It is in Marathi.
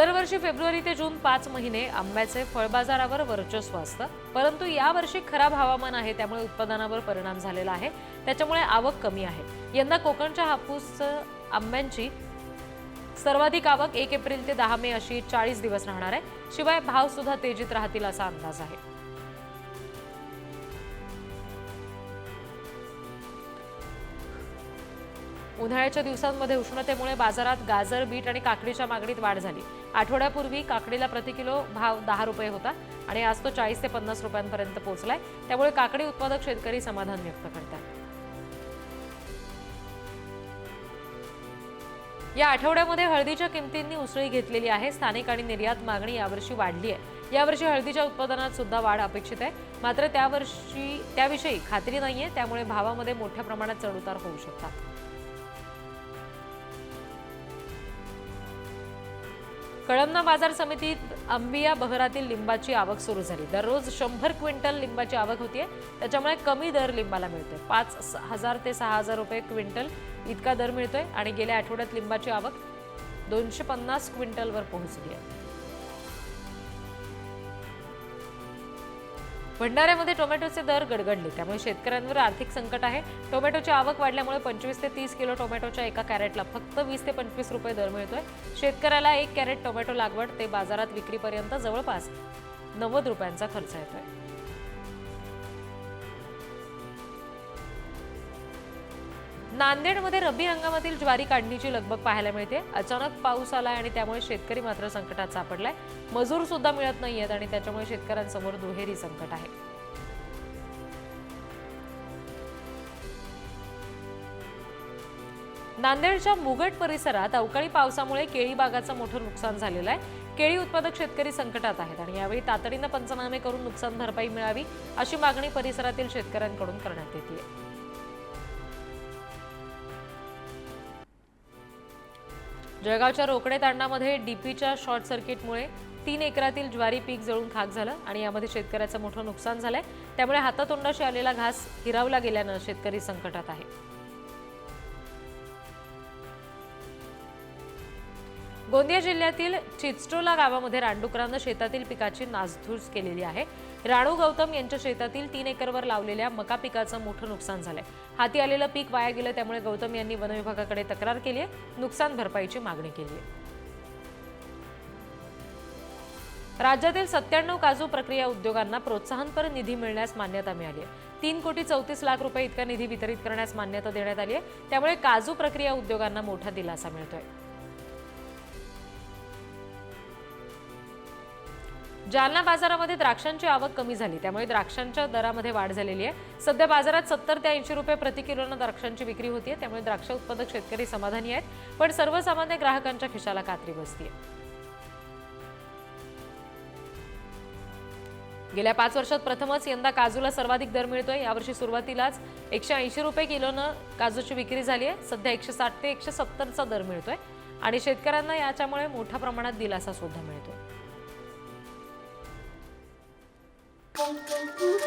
दरवर्षी फेब्रुवारी ते जून पाच महिने आंब्याचे फळबाजारावर वर्चस्व असतं. परंतु यावर्षी खराब हवामान आहे त्यामुळे उत्पादनावर परिणाम झालेला आहे. त्याच्यामुळे आवक कमी आहे. यंदा कोकणच्या हापूस आंब्यांची सर्वाधिक आवक एक एप्रिल ते दहा मे अशी चाळीस दिवस राहणार आहे. शिवाय भाव सुद्धा तेजीत राहतील असा अंदाज आहे. उन्हाळ्याच्या दिवसांमध्ये उष्णतेमुळे बाजारात गाजर बीट आणि काकडीच्या मागणीत वाढ झाली. आठवड्यापूर्वी काकडीला प्रति किलो भाव दहा रुपये होता आणि आज तो चाळीस ते पन्नास रुपयांपर्यंत पोहोचलाय. त्यामुळे काकडी उत्पादक शेतकरी समाधान व्यक्त करतात. या आठवड्यामध्ये हळदीच्या किमतींनी उसळी घेतलेली आहे. स्थानिक आणि निर्यात मागणी यावर्षी वाढली आहे यावर्षी हळदीच्या उत्पादनात सुद्धा वाढ अपेक्षित आहे. मात्र त्यावर्षी त्याविषयी खात्री नाहीये. त्यामुळे भावामध्ये मोठ्या प्रमाणात चढउतार होऊ शकतात. कळमना बाजार समितीत आंबिया बहरातील लिंबाची आवक सुरू झाली. दररोज शंभर क्विंटल लिंबाची आवक होतीये. त्याच्यामुळे कमी दर लिंबाला मिळतोय. पाच हजार ते सहा हजार रुपये क्विंटल इतका दर मिळतोय आणि गेल्या आठवड्यात लिंबाची आवक दोनशे पन्नास क्विंटलवर पोहोचली आहे. भंडाऱ्यामध्ये टोमॅटोचे दर गडगडले. त्यामुळे शेतकऱ्यांवर आर्थिक संकट आहे. टोमॅटोची आवक वाढल्यामुळे पंचवीस ते तीस किलो टोमॅटोच्या एका कॅरेटला फक्त वीस ते पंचवीस रुपये दर मिळतोय. शेतकऱ्याला एक कॅरेट टोमॅटो लागवड ते बाजारात विक्रीपर्यंत जवळपास नव्वद रुपयांचा खर्च येतोय. नांदेडमध्ये रब्बी हंगामातील ज्वारी काढणीची लगबग पाहायला मिळते. अचानक पाऊस आलाय आणि त्यामुळे शेतकरी मात्र संकटात सापडलाय. मजूर सुद्धा मिळत नाहीयेत आणि त्याच्यामुळे शेतकऱ्यांसमोर दुहेरी संकट आहे. नांदेडच्या मुगट परिसरात अवकाळी पावसामुळे केळी बागाचं मोठं नुकसान झालेलं आहे. केळी उत्पादक शेतकरी संकटात आहेत आणि यावेळी तातडीनं पंचनामे करून नुकसान भरपाई मिळावी अशी मागणी परिसरातील शेतकऱ्यांकडून करण्यात येते जळगावच्या रोकडे तांडामध्ये डीपीच्या शॉर्ट सर्किटमुळे तीन एकरातील ज्वारी पीक जळून खाक झालं आणि यामध्ये शेतकऱ्याचं मोठं नुकसान झालंय. त्यामुळे हातातोंडाशी आलेला घास हिरावला गेल्यानं शेतकरी संकटात आहे. गोंदिया जिल्ह्यातील चिचटोला गावामध्ये रानडुकरानं शेतातील पिकाची नासधूस केलेली आहे. राणू गौतम यांच्या शेतातील तीन एकरवर लावलेल्या मका पिकाचं मोठं नुकसान झालंय. हाती आलेलं पीक वाया गेलं त्यामुळे गौतम यांनी वनविभागाकडे तक्रार केली आहे. नुकसान भरपाईची मागणी केली आहे. राज्यातील सत्त्याण्णव काजू प्रक्रिया उद्योगांना प्रोत्साहनपर निधी मिळण्यास मान्यता मिळाली आहे. तीन कोटी चौतीस लाख रुपये इतका निधी वितरित करण्यास मान्यता देण्यात आली आहे. त्यामुळे काजू प्रक्रिया उद्योगांना मोठा दिलासा मिळतोय. जालना बाजारामध्ये द्राक्षांची आवक कमी झाली. त्यामुळे द्राक्षांच्या दरामध्ये वाढ झालेली आहे. सध्या बाजारात सत्तर ते ऐंशी रुपये प्रति किलोनं द्राक्षांची विक्री होतीये. त्यामुळे द्राक्ष उत्पादक शेतकरी समाधानी आहेत. पण सर्वसामान्य ग्राहकांच्या खिशाला कात्री बसतीये. गेल्या पाच वर्षात प्रथमच यंदा काजूला सर्वाधिक दर मिळतोय. यावर्षी सुरुवातीलाच एकशे ऐंशी रुपये किलोनं काजूची विक्री झाली आहे. सध्या एकशे साठ ते एकशे सत्तरचा दर मिळतोय. आणि शेतकऱ्यांना याच्यामुळे मोठ्या प्रमाणात दिलासा सुद्धा मिळतोय. Thank you.